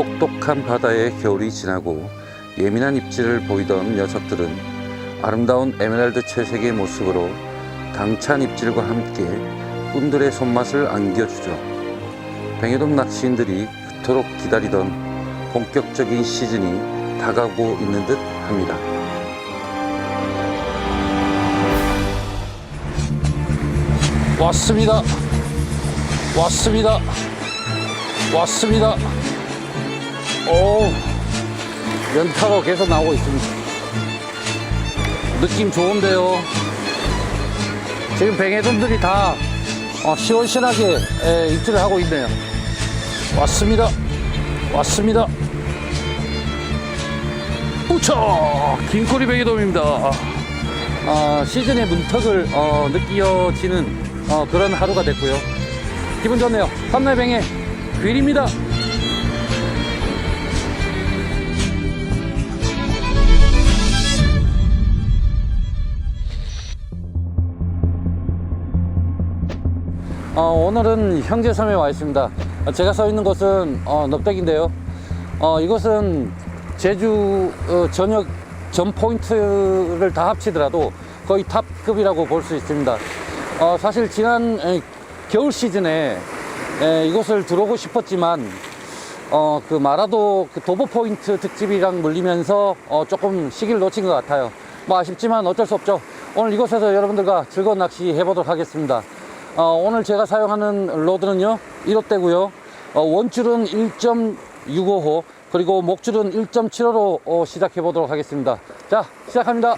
혹독한 바다의 겨울이 지나고 예민한 입질을 보이던 녀석들은 아름다운 에메랄드 채색의 모습으로 당찬 입질과 함께 꾼들의 손맛을 안겨주죠. 뱅에돔 낚시인들이 그토록 기다리던 본격적인 시즌이 다가오고 있는 듯 합니다. 왔습니다. 왔습니다. 왔습니다. 오, 연타가 계속 나오고 있습니다. 느낌 좋은데요. 지금 뱅에돔들이 다 어, 시원시원하게 에, 입질을 하고 있네요. 왔습니다. 왔습니다. 우차! 긴꼬리 뱅에돔입니다. 어, 시즌의 문턱을 어, 느껴지는 어, 그런 하루가 됐고요. 기분 좋네요. 삼날뱅의 귀리입니다. 어, 오늘은 형제섬에 와 있습니다. 어, 제가 서 있는 곳은 어, 넙대기인데요. 어, 이곳은 제주 어, 전역 전 포인트를 다 합치더라도 거의 탑급이라고 볼 수 있습니다. 어, 사실 지난 에, 겨울 시즌에 에, 이곳을 들어오고 싶었지만 어, 그 마라도 그 도보 포인트 특집이랑 물리면서 어, 조금 시기를 놓친 것 같아요. 뭐 아쉽지만 어쩔 수 없죠. 오늘 이곳에서 여러분들과 즐거운 낚시 해보도록 하겠습니다. 어, 오늘 제가 사용하는 로드는요 1호대고요. 어, 원줄은 1.65호 그리고 목줄은 1.75로 어, 시작해 보도록 하겠습니다. 자 시작합니다.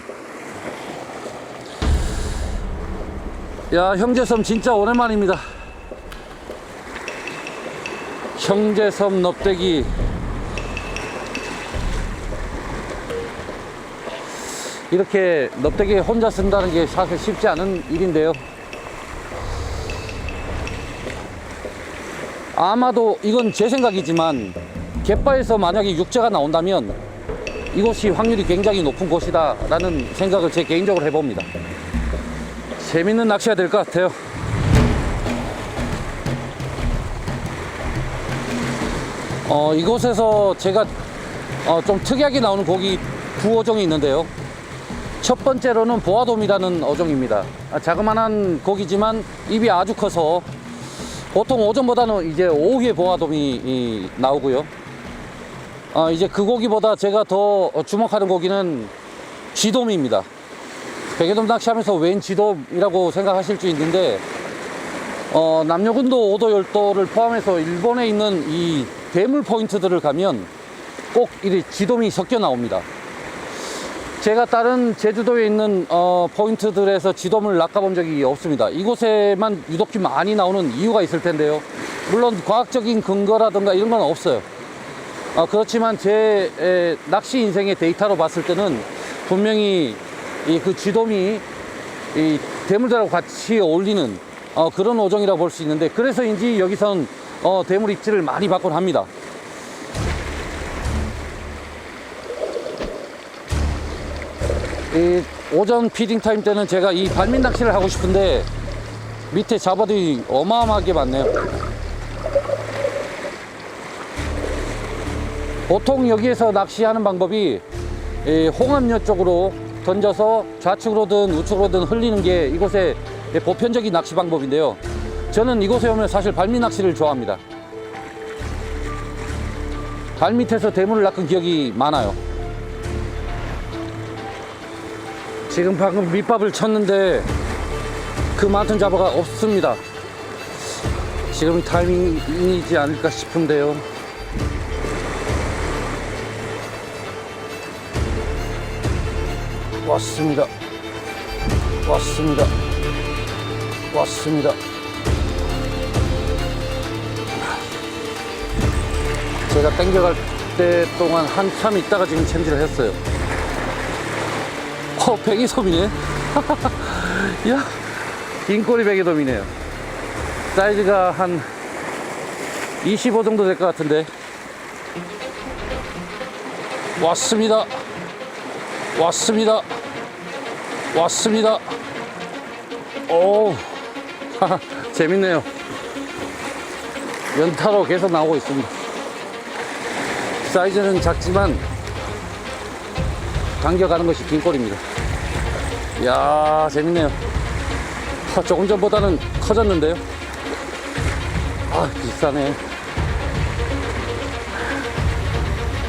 야 형제섬 진짜 오랜만입니다. 형제섬 넙대기. 이렇게 넙대기 혼자 쓴다는 게 사실 쉽지 않은 일인데요 아마도 이건 제 생각이지만 갯바에서 만약에 육자가 나온다면 이곳이 확률이 굉장히 높은 곳이다 라는 생각을 제 개인적으로 해봅니다. 재밌는 낚시가 될 것 같아요. 어, 이곳에서 제가 어, 좀 특이하게 나오는 고기 두 어종이 있는데요. 첫 번째로는 보아돔이라는 어종입니다. 아, 자그마한 고기지만 입이 아주 커서 보통 오전보다는 이제 오후에 보아돔이 이, 나오고요. 어, 이제 그 고기보다 제가 더 주목하는 고기는 쥐돔입니다. 백예돔 낚시하면서 웬 쥐돔이라고 생각하실 수 있는데 어, 남녀군도 5도 10도를 포함해서 일본에 있는 이 대물 포인트들을 가면 꼭이 쥐돔이 섞여 나옵니다. 제가 다른 제주도에 있는 어, 포인트들에서 지돔을 낚아본 적이 없습니다. 이곳에만 유독히 많이 나오는 이유가 있을 텐데요. 물론 과학적인 근거라든가 이런 건 없어요. 어, 그렇지만 제 에, 낚시 인생의 데이터로 봤을 때는 분명히 이그 쥐돔이 이 대물들하고 같이 어울리는 어, 그런 어종이라고 볼 수 있는데 그래서인지 여기선 어, 대물 입질을 많이 받곤 합니다. 이 오전 피딩 타임 때는 제가 이 발밑 낚시를 하고 싶은데 밑에 잡어들이 어마어마하게 많네요. 보통 여기에서 낚시하는 방법이 이 홍합류 쪽으로 던져서 좌측으로든 우측으로든 흘리는 게 이곳의 보편적인 낚시 방법인데요. 저는 이곳에 오면 사실 발밑 낚시를 좋아합니다. 발 밑에서 대물을 낚은 기억이 많아요. 지금 방금 밑밥을 쳤는데 그 많던 잡어가 없습니다. 지금 타이밍이지 않을까 싶은데요. 왔습니다. 왔습니다. 왔습니다. 제가 땡겨갈 때 동안 한참 있다가 지금 챔질을 했어요. 어, 백이돔이네. 야, 긴꼬리 백이돔이네요. 사이즈가 한 25 정도 될 것 같은데. 왔습니다. 왔습니다. 왔습니다. 오, 재밌네요. 연타로 계속 나오고 있습니다. 사이즈는 작지만 당겨가는 것이 긴 꼴입니다. 이야, 재밌네요. 아, 조금 전보다는 커졌는데요. 아, 비싸네.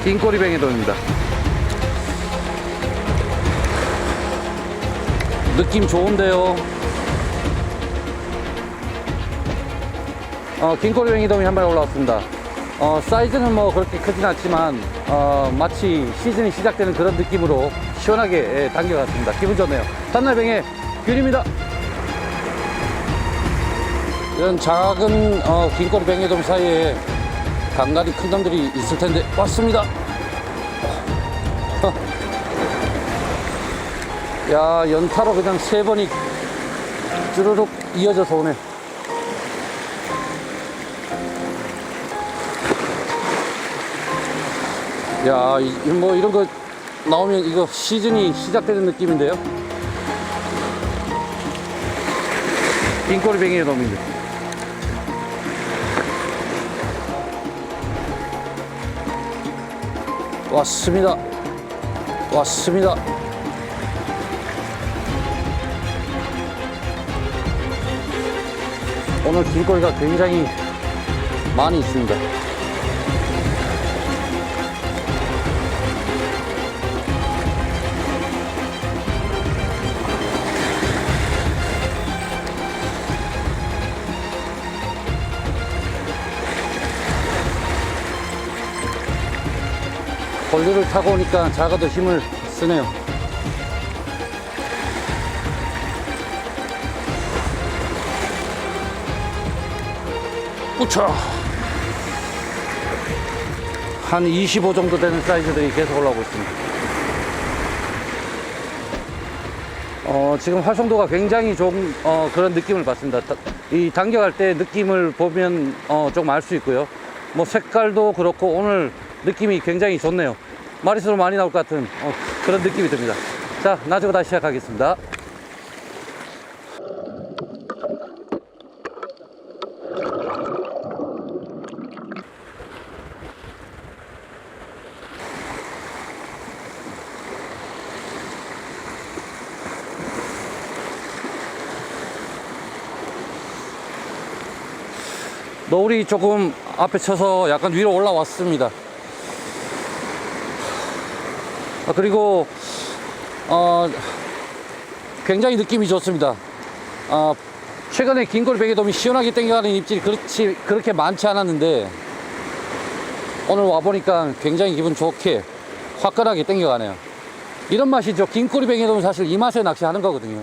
긴 꼬리뱅이돔입니다. 느낌 좋은데요. 어, 긴 꼬리뱅이돔이 한 마리 올라왔습니다. 어, 사이즈는 뭐 그렇게 크진 않지만 어, 마치 시즌이 시작되는 그런 느낌으로 시원하게 예, 당겨갔습니다. 기분 좋네요. 산날뱅의 균입니다. 이런 작은 어, 긴꼬리 뱅에돔 사이에 간간히 큰 놈들이 있을 텐데 왔습니다. 야 연타로 그냥 세 번이 쭈르륵 이어져서 오네. 야, 이, 뭐 이런 거 나오면 이거 시즌이 시작되는 느낌인데요. 빈꼬리뱅이의 놈인데. 왔습니다. 왔습니다. 오늘 길거리가 굉장히 많이 있습니다. 권리를 타고 오니까 작아도 힘을 쓰네요. 우차! 한 25 정도 되는 사이즈들이 계속 올라오고 있습니다. 어, 지금 활성도가 굉장히 좋은 어, 그런 느낌을 받습니다. 다- 이 당겨갈 때 느낌을 보면 어, 조금 알수 있고요. 뭐 색깔도 그렇고 오늘 느낌이 굉장히 좋네요. 마리수로 많이 나올 것 같은 어, 그런 느낌이 듭니다. 자, 나중에 다시 시작하겠습니다. 노을이 조금 앞에 쳐서 약간 위로 올라왔습니다. 아, 그리고 어, 굉장히 느낌이 좋습니다. 아, 최근에 긴골 베개돔이 시원하게 땡겨가는 입질이 그렇지 그렇게 많지 않았는데 오늘 와 보니까 굉장히 기분 좋게 화끈하게 땡겨가네요. 이런 맛이죠. 긴꼬리 뱅에돔은 사실 이 맛에 낚시하는 거거든요.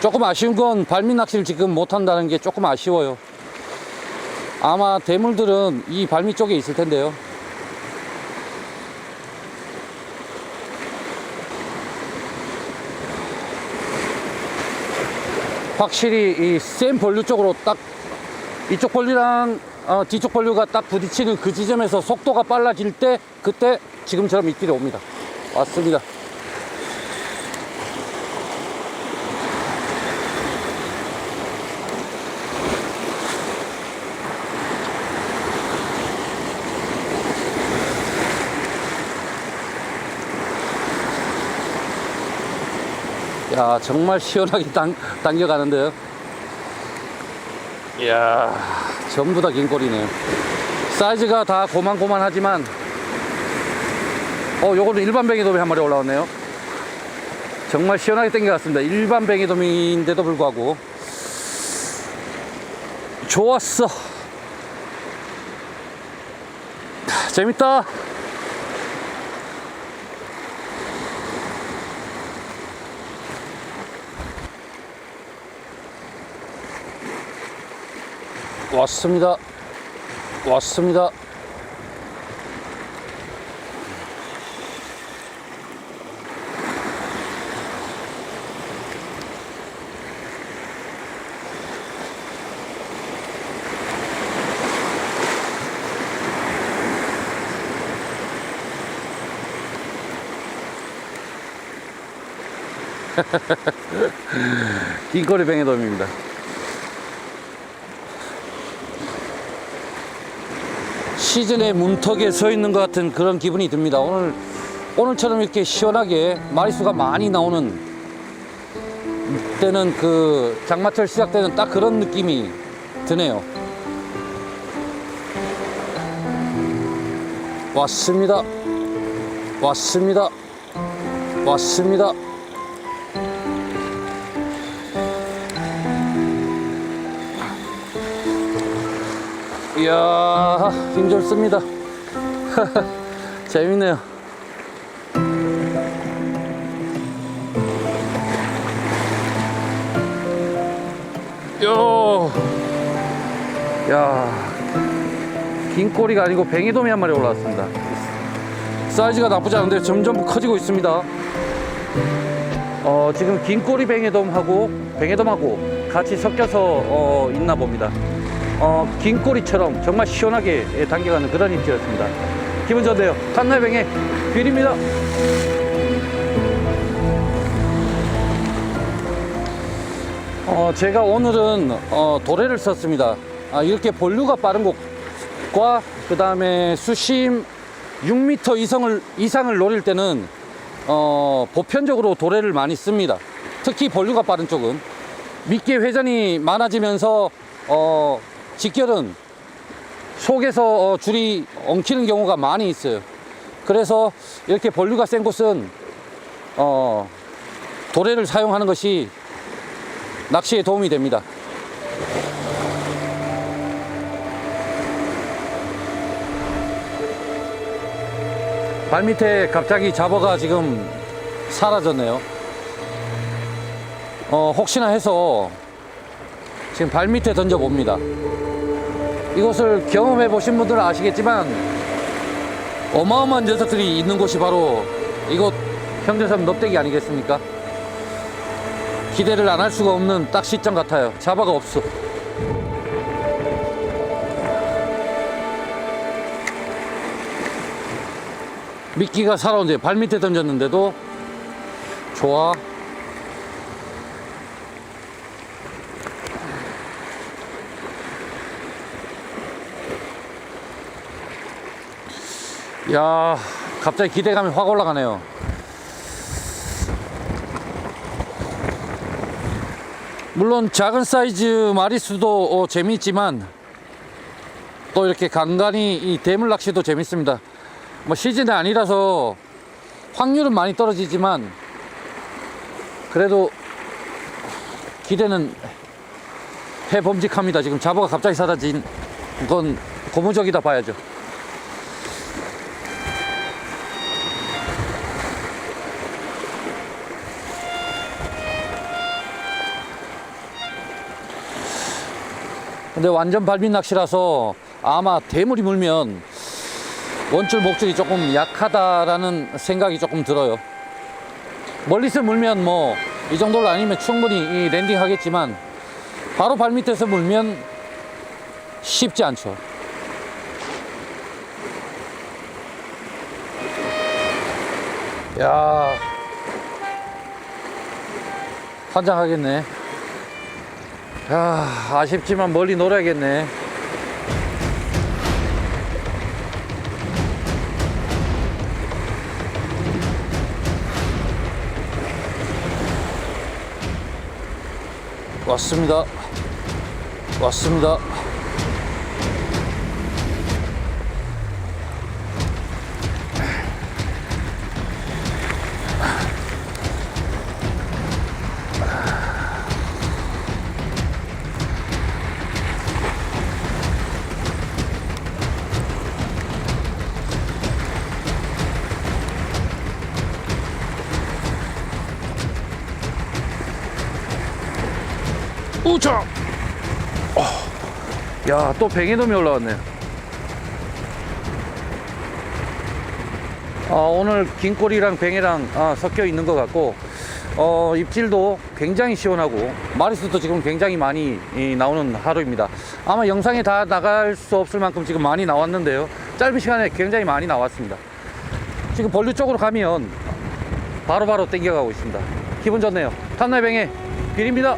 조금 아쉬운 건 발밑 낚시를 지금 못 한다는 게 조금 아쉬워요. 아마 대물들은 이 발밑 쪽에 있을 텐데요. 확실히 이센 본류 쪽으로 딱 이쪽 본류랑 어, 뒤쪽 본류가 딱 부딪히는 그 지점에서 속도가 빨라질 때 그때 지금처럼 입질이 옵니다. 왔습니다. 야 정말 시원하게 당, 당겨가는데요. 이야 전부 다 긴 꼬리네요. 사이즈가 다 고만고만하지만 어 요거는 일반 뱅이돔이 한 마리 올라왔네요. 정말 시원하게 당겨갔습니다. 일반 뱅이돔인데도 불구하고 좋았어. 재밌다. 왔습니다. 왔습니다. 긴거리 뱅에돔입니다. 시즌의 문턱에 서 있는 것 같은 그런 기분이 듭니다. 오늘 오늘처럼 이렇게 시원하게 마리수가 많이 나오는 때는 그 장마철 시작되는 딱 그런 느낌이 드네요. 왔습니다. 왔습니다. 왔습니다. 이야, 힘좋습니다. 재밌네요. 요, 야, 긴 꼬리가 아니고 뱅이돔이 한 마리 올라왔습니다. 사이즈가 나쁘지 않은데 점점 커지고 있습니다. 어, 지금 긴 꼬리 뱅에돔하고 뱅에돔하고 같이 섞여서 어, 있나 봅니다. 어, 긴 꼬리처럼 정말 시원하게 예, 당겨가는 그런 입질이었습니다. 기분 좋네요. 칸나뱅의 뷰입니다. 어, 제가 오늘은 어, 도래를 썼습니다. 아, 이렇게 본류가 빠른 곳과 그 다음에 수심 6m 이상을, 이상을 노릴 때는 어, 보편적으로 도래를 많이 씁니다. 특히 본류가 빠른 쪽은 미끼 회전이 많아지면서 어, 직결은 속에서 어, 줄이 엉키는 경우가 많이 있어요. 그래서 이렇게 본류가 센 곳은 어, 도래를 사용하는 것이 낚시에 도움이 됩니다. 발밑에 갑자기 잡어가 지금 사라졌네요. 어, 혹시나 해서 지금 발밑에 던져 봅니다. 이곳을 경험해 보신 분들은 아시겠지만 어마어마한 녀석들이 있는 곳이 바로 이곳 형제섬 넙대기 아니겠습니까? 기대를 안 할 수가 없는 딱 시점 같아요. 잡아가 없어. 미끼가 살아온데 발밑에 던졌는데도 좋아. 야, 갑자기 기대감이 확 올라가네요. 물론 작은 사이즈 마리수도 어, 재미있지만 또 이렇게 간간히 이 대물 낚시도 재밌습니다. 뭐 시즌이 아니라서 확률은 많이 떨어지지만 그래도 기대는 해봄직합니다. 지금 잡어가 갑자기 사라진 건 고무적이다 봐야죠. 근데 완전 발밑 낚시라서 아마 대물이 물면 원줄 목줄이 조금 약하다라는 생각이 조금 들어요. 멀리서 물면 뭐 이 정도로 아니면 충분히 이 랜딩 하겠지만 바로 발밑에서 물면 쉽지 않죠. 야 환장하겠네. 야, 아쉽지만 멀리 놀아야겠네. 왔습니다. 왔습니다. 우차! 어. 야, 또 뱅에돔이 올라왔네요. 어, 오늘 긴 꼬리랑 뱅에랑 아, 섞여 있는 것 같고, 어, 입질도 굉장히 시원하고, 마리수도 지금 굉장히 많이 이, 나오는 하루입니다. 아마 영상에 다 나갈 수 없을 만큼 지금 많이 나왔는데요. 짧은 시간에 굉장히 많이 나왔습니다. 지금 벌류 쪽으로 가면 바로바로 땡겨가고 있습니다. 기분 좋네요. 탄나뱅의 빌입니다.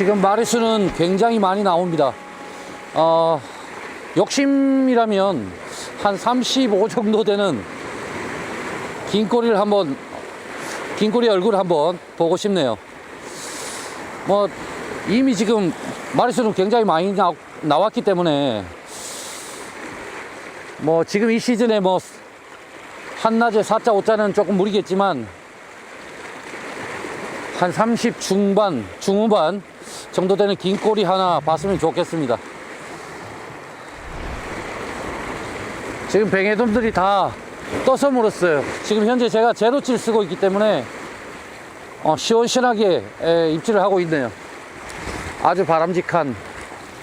지금 마리수는 굉장히 많이 나옵니다. 어, 욕심이라면 한 35 정도 되는 긴 꼬리를 한번, 긴 꼬리 얼굴 한번 보고 싶네요. 뭐, 이미 지금 마리수는 굉장히 많이 나, 나왔기 때문에 뭐 지금 이 시즌에 뭐 한낮에 4자 5자는 조금 무리겠지만 한 30 중반 중후반 정도 되는 긴 꼬리 하나 봤으면 좋겠습니다. 지금 뱅에돔들이 다 떠서 물었어요. 지금 현재 제가 제로칠 쓰고 있기 때문에 어, 시원시원하게 에, 입질을 하고 있네요. 아주 바람직한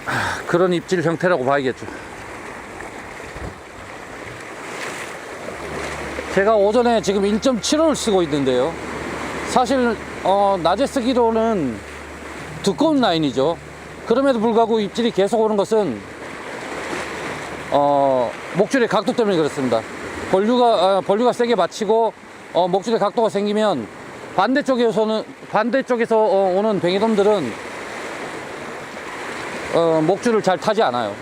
아, 그런 입질 형태라고 봐야겠죠. 제가 오전에 지금 1.75를 쓰고 있는데요. 사실 어, 낮에 쓰기로는 두꺼운 라인이죠. 그럼에도 불구하고 입질이 계속 오는 것은 어, 목줄의 각도 때문에 그렇습니다. 본류가 어, 본류가 세게 받치고 어, 목줄의 각도가 생기면 반대쪽에서는 반대쪽에서 어, 오는 뱅이돔들은 어, 목줄을 잘 타지 않아요.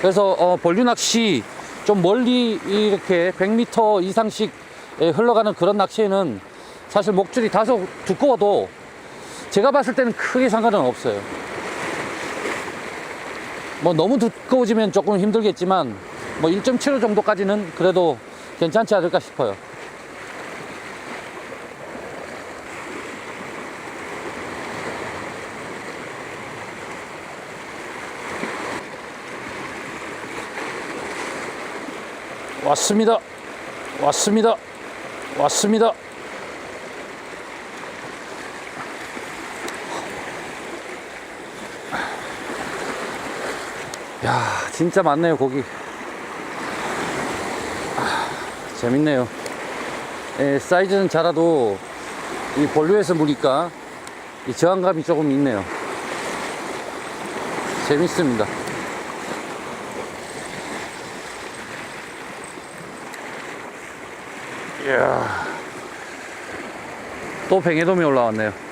그래서 어, 본류 낚시 좀 멀리 이렇게 100m 이상씩 예, 흘러가는 그런 낚시에는 사실 목줄이 다소 두꺼워도 제가 봤을 때는 크게 상관은 없어요. 뭐 너무 두꺼워지면 조금 힘들겠지만 뭐 1.75 정도까지는 그래도 괜찮지 않을까 싶어요. 왔습니다. 왔습니다. 왔습니다. 야, 진짜 많네요, 고기. 아, 재밌네요. 예, 사이즈는 작아도 이 본류에서 무니까 이 저항감이 조금 있네요. 재밌습니다. 이야. 또 뱅에돔이 올라왔네요.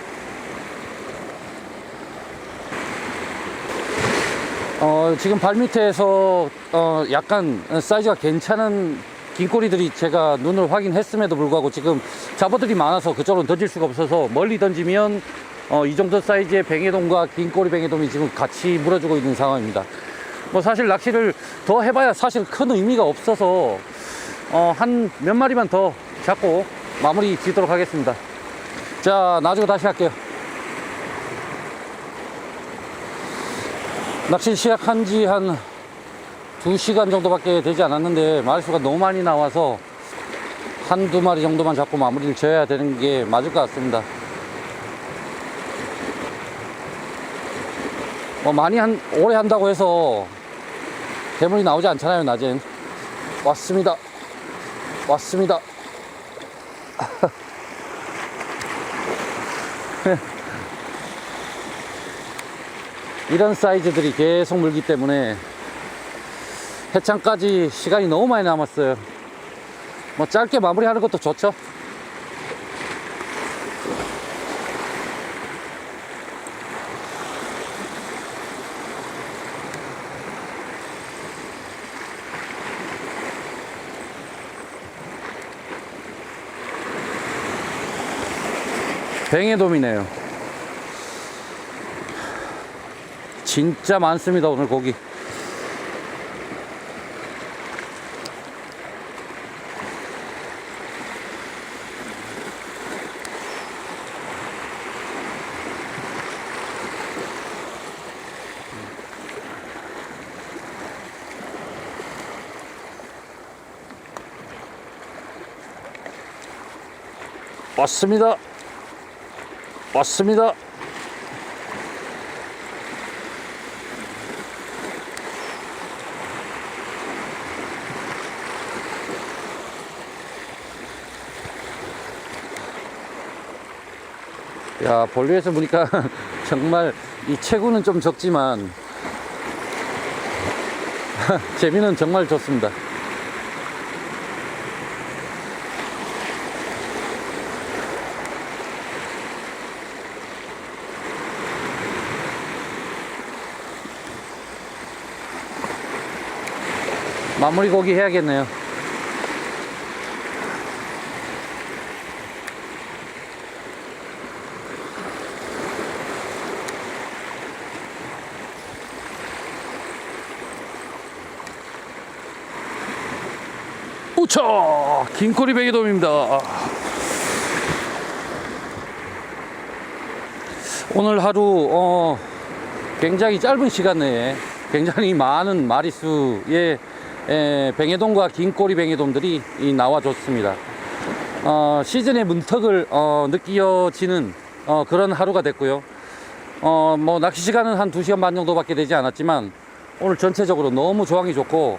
어, 지금 발밑에서 어, 약간 사이즈가 괜찮은 긴 꼬리들이 제가 눈을 확인했음에도 불구하고 지금 잡어들이 많아서 그쪽으로 던질 수가 없어서 멀리 던지면 어, 이 정도 사이즈의 뱅에돔과 긴 꼬리 뱅에돔이 지금 같이 물어주고 있는 상황입니다. 뭐 사실 낚시를 더 해봐야 사실 큰 의미가 없어서 어, 한 몇 마리만 더 잡고 마무리 짓도록 하겠습니다. 자, 놔주고 다시 할게요. 낚시 시작한 지 한 2시간 정도밖에 되지 않았는데 마리수가 너무 많이 나와서 한두 마리 정도만 잡고 마무리를 지어야 되는 게 맞을 것 같습니다. 뭐 많이 한, 오래 한다고 해서 대물이 나오지 않잖아요, 낮엔. 왔습니다. 왔습니다. 이런 사이즈들이 계속 물기 때문에 해창까지 시간이 너무 많이 남았어요. 뭐 짧게 마무리하는 것도 좋죠. 뱅에돔이네요. 진짜 많습니다, 오늘 고기. 왔습니다. 왔습니다. 야, 벌류에서 보니까 정말 이 체구는 좀 적지만 재미는 정말 좋습니다. 마무리 고기 해야겠네요. 긴꼬리 베개돔입니다. 오늘 하루, 어, 굉장히 짧은 시간 내에 굉장히 많은 마리수의 에, 뱅에돔과 긴꼬리 뱅에돔들이 이 나와줬습니다. 어, 시즌의 문턱을 어, 느껴지는 어, 그런 하루가 됐고요. 어, 뭐 낚시 시간은 한 2시간 반 정도밖에 되지 않았지만 오늘 전체적으로 너무 조항이 좋고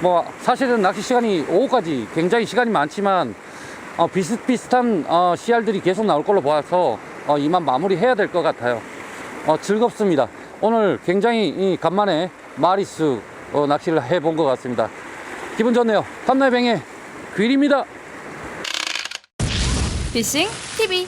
뭐 사실은 낚시 시간이 오후까지 굉장히 시간이 많지만 어, 비슷비슷한 어, 씨알들이 계속 나올 걸로 보아서 어, 이만 마무리해야 될 것 같아요. 어, 즐겁습니다. 오늘 굉장히 이 간만에 마리수 어, 낚시를 해본 것 같습니다. 기분 좋네요. 탐나이뱅의 귀리입니다. 피싱 TV